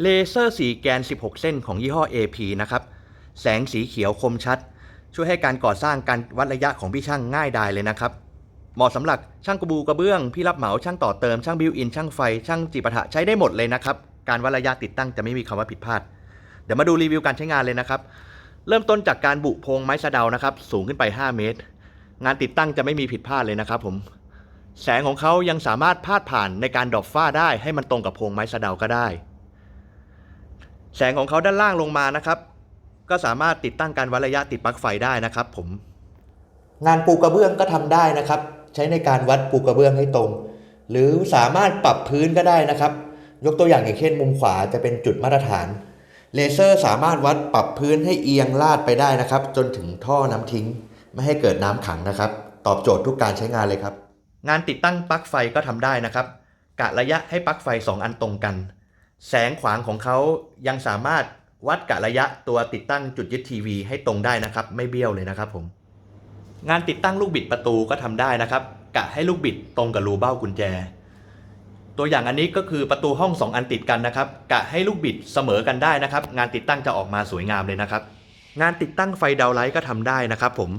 เลเซอร์สีแกน 16 เส้นของยี่ห้อ AP นะครับ แสงสีเขียวคมชัด ช่วยให้การก่อสร้างการวัดระยะของพี่ช่างง่ายดายเลยนะครับ เหมาะสำหรับช่างกระบูกระเบื้อง พี่รับเหมาช่างต่อเติมช่างบิวอิน ช่างไฟ ช่างจีปะทะใช้ได้หมดเลยนะครับ การวัดระยะติดตั้งจะไม่มีคำว่าผิดพลาด เดี๋ยวมาดูรีวิวการใช้งานเลยนะครับ เริ่มต้นจากการบุโพงไม้สะเดานะครับ สูงขึ้นไป 5 เมตร งานติดตั้งจะไม่มีผิดพลาดเลยนะครับ ผม แสงของเขายังสามารถพาดผ่านในการดรอปฝ้าได้ให้มันตรงกับโพงไม้สะเดาก็ได้ แสงของเขาด้านล่างลงมานะครับ ก็สามารถติดตั้งการวัดระยะติดปลั๊กไฟได้นะครับผม งานปูกระเบื้องก็ทำได้นะครับ ใช้ในการวัดปูกระเบื้องให้ตรง หรือสามารถปรับพื้นก็ได้นะครับ ยกตัวอย่างอย่างเช่น มุมขวาจะเป็นจุดมาตรฐานเลเซอร์สามารถวัดปรับพื้นให้เอียงลาดไปได้นะครับ จนถึงท่อน้ำทิ้ง ไม่ให้เกิดน้ำขังนะครับ ตอบโจทย์ทุกการใช้งานเลยครับ งานติดตั้งปลั๊กไฟก็ทำได้นะครับ กะระยะให้ปลั๊กไฟ 2 อันตรงกัน แสงขวางของเขายังสามารถวัดกะระยะตัวติดตั้งจุดยึดทีวีให้ตรงได้นะครับ ไม่เบี้ยวเลยนะครับผม งานติดตั้งลูกบิดประตูก็ทำได้นะครับ กะให้ลูกบิดตรงกับรูเบ้ากุญแจ ตัวอย่างอันนี้ก็คือประตูห้อง 2 อันติดกันนะครับ กะให้ลูกบิดเสมอกันได้นะครับ งานติดตั้งจะออกมาสวยงามเลยนะครับ งานติดตั้งไฟดาวไลท์ก็ทำได้นะครับ ผม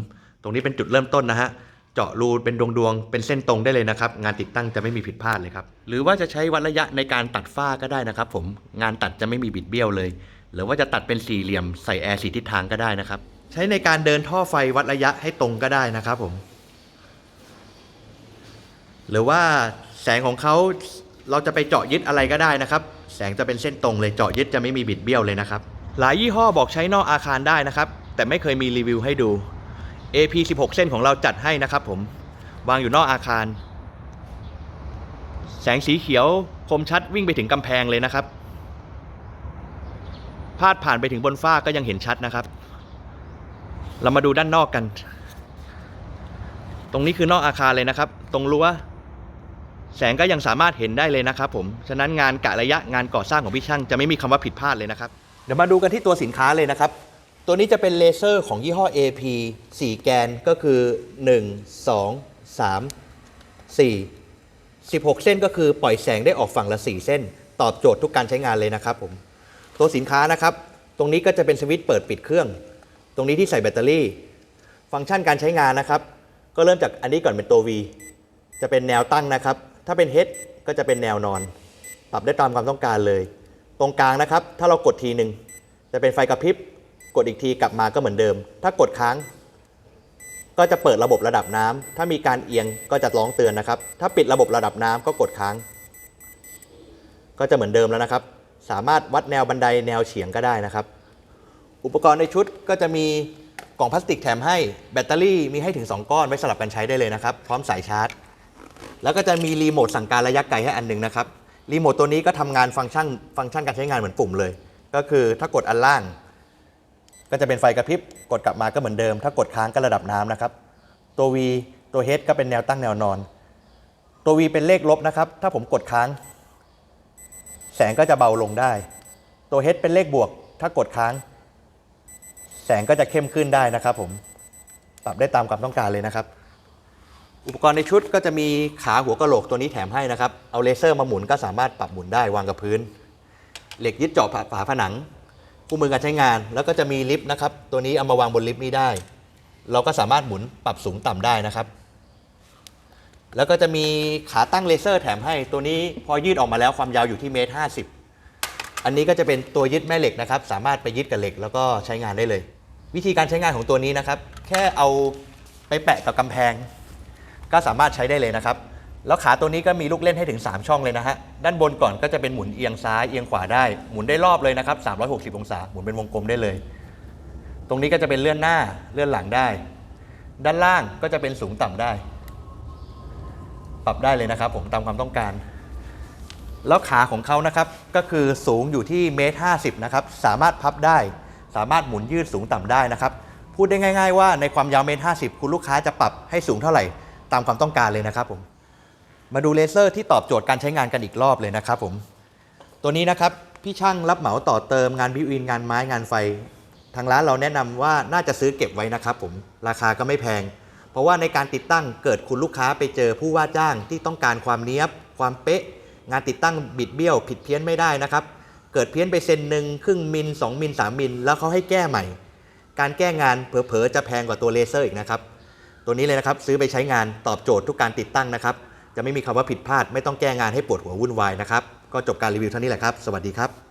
ตรงนี้เป็นจุดเริ่มต้นนะฮะ เจาะรูเป็นดวงดวงๆเป็นเส้นตรงได้เลยนะครับ งานติดตั้งจะไม่มีผิดพลาดเลยครับ หรือว่าจะใช้วัดระยะในการตัดฝ้าก็ได้นะครับ ผมงานตัดจะไม่มีบิดเบี้ยวเลย หรือว่าจะตัดเป็นสี่เหลี่ยมใส่แอร์สีทิศทางก็ได้นะครับ ใช้ในการเดินท่อไฟวัดระยะให้ตรงก็ได้นะครับผมหรือว่าแสงของเขาเราจะไปเจาะยึดอะไรก็ได้นะครับ แสงจะเป็นเส้นตรงเลยเจาะยึดจะไม่มีบิดเบี้ยวเลยนะครับ หลายยี่ห้อบอกใช้นอกอาคารได้นะครับ แต่ไม่เคยมีรีวิวให้ดู AP 16 เส้นของเราจัดให้นะครับผม วางอยู่นอกอาคาร แสงสีเขียวคมชัดวิ่งไปถึงกำแพงเลยนะครับ พาดผ่านไปถึงบนฝ้าก็ยังเห็นชัดนะครับ เรามาดูด้านนอกกัน ตรงนี้คือนอกอาคารเลยนะครับ ตรงรั้วแสงก็ยังสามารถเห็นได้เลยนะครับผม ฉะนั้นงานกะระยะงานก่อสร้างของพี่ช่างจะไม่มีคำว่าผิดพลาดเลยนะครับ เดี๋ยวมาดูกันที่ตัวสินค้าเลยนะครับ ตัวนี้จะเป็นเลเซอร์ของยี่ห้อ AP 4 แกนก็คือ 1 2 3 4 16 เส้นก็คือปล่อยแสงได้ออกฝั่งละ 4 เส้น ตอบโจทย์ทุกการใช้งานเลยนะครับผมตัวสินค้านะครับ ตรงนี้ก็จะเป็นสวิตช์เปิดปิดเครื่อง ตรงนี้ที่ใส่แบตเตอรี่ ฟังก์ชันการใช้งานนะครับ ก็เริ่มจากอันนี้ก่อนเป็นตัว V จะเป็นแนวตั้งนะครับ ถ้าเป็น H ก็จะเป็นแนวนอน ปรับได้ตามความต้องการเลย ตรงกลางนะครับ ถ้าเรากดทีหนึ่งจะเป็นไฟกระพริบ กดอีกทีกลับมาก็เหมือนเดิม ถ้ากดค้าง ก็จะเปิดระบบระดับน้ำถ้ามีการเอียงก็จะร้องเตือนนะครับ ถ้าปิดระบบระดับน้ำก็กดค้าง ก็จะเหมือนเดิมแล้วนะครับ สามารถวัดแนวบันไดแนวเฉียงก็ได้นะครับ อุปกรณ์ในชุดก็จะมีกล่องพลาสติกแถมให้แบตเตอรี่มีให้ถึง 2 ก้อนไว้สลับกันใช้ได้เลยนะครับ พร้อมสายชาร์จ แล้วก็จะมีรีโมทสั่งการระยะไกลให้อันหนึ่งนะครับรีโมทตัวนี้ก็ทำงานฟังก์ชันฟังก์ชันการใช้งานเหมือนปุ่มเลย ก็คือถ้ากดอันล่าง ก็จะเป็นไฟกระพริบกดกลับมาก็เหมือนเดิม ถ้ากดค้างก็ระดับน้ำนะครับ ตัว V ตัว H ก็เป็นแนวตั้งแนวนอน ตัว V เป็นเลขลบนะครับ ถ้าผมกดค้าง แสงก็จะเบาลงได้ ตัว H เป็นเลขบวก ถ้ากดค้าง แสงก็จะเข้มขึ้นได้นะครับ ผมปรับได้ตามความต้องการเลยนะครับ อุปกรณ์ในชุดก็จะมีขาหัวกะโหลกตัวนี้แถมให้นะครับ เอาเลเซอร์มาหมุนก็สามารถปรับหมุนได้วางกับพื้น เหล็กยึดเจาะฝาผนัง คู่มือการใช้งาน แล้วก็จะมีลิฟต์นะครับ ตัวนี้เอามาวางบนลิฟต์นี้ได้ เราก็สามารถหมุนปรับสูงต่ำได้นะครับ แล้วก็จะมีขาตั้งเลเซอร์แถมให้ ตัวนี้พอยืดออกมาแล้วความยาวอยู่ที่เมตรห้าสิบอันนี้ก็จะเป็นตัวยึดแม่เหล็กนะครับ สามารถไปยึดกับเหล็กแล้วก็ใช้งานได้เลย วิธีการใช้งานของตัวนี้นะครับ แค่เอาไปแปะกับกำแพง ก็สามารถใช้ได้เลยนะครับ แล้วขาตัวนี้ก็มีลูกเล่นให้ถึง 3 ช่องเลยนะฮะ ด้านบนก่อนก็จะเป็นหมุนเอียงซ้ายเอียงขวาได้ หมุนได้รอบเลยนะครับ 360 องศา หมุนเป็นวงกลมได้เลย ตรงนี้ก็จะเป็นเลื่อนหน้าเลื่อนหลังได้ ด้านล่างก็จะเป็นสูงต่ำได้ ปรับได้เลยนะครับ ผมตามความต้องการ แล้วขาของเขานะครับ ก็คือสูงอยู่ที่เมตรห้าสิบนะครับ สามารถพับได้ สามารถหมุนยืดสูงต่ำได้นะครับ พูดได้ง่าย ๆ ว่าในความยาวเมตรห้าสิบคุณลูกค้าจะปรับให้สูงเท่าไหร่ ตามความต้องการเลยนะครับผม มาดูเลเซอร์ที่ตอบโจทย์การใช้งานกันอีกรอบเลยนะครับผมตัวนี้นะครับพี่ช่างรับเหมาต่อเติมงานบิวอินงานไม้งานไฟ ทางร้านเราแนะนำว่าน่าจะซื้อเก็บไว้นะครับผมราคาก็ไม่แพง เพราะว่าในการติดตั้งเกิดคุณลูกค้าไปเจอผู้ว่าจ้างที่ต้องการความเนี้ยบ ความเป๊ะ งานติดตั้งบิดเบี้ยว ผิดเพี้ยนไม่ได้นะครับเเกิดเพี้ยนไปเซนหนึ่งครึ่งมิล2มิล3มิลแล้วเขาให้แก้ใหม่ การแก้งานเผลอๆจะแพงกว่าตัวเลเซอร์อีกนะครับตัวนี้เลยนะครับซื้อไปใช้งานตอบโจทย์ทุกการติดตั้งนะครับ จะไม่มีคำว่าผิดพลาด ไม่ต้องแก้งานให้ปวดหัววุ่นวายนะครับ ก็จบการรีวิวเท่านี้แหละครับ สวัสดีครับ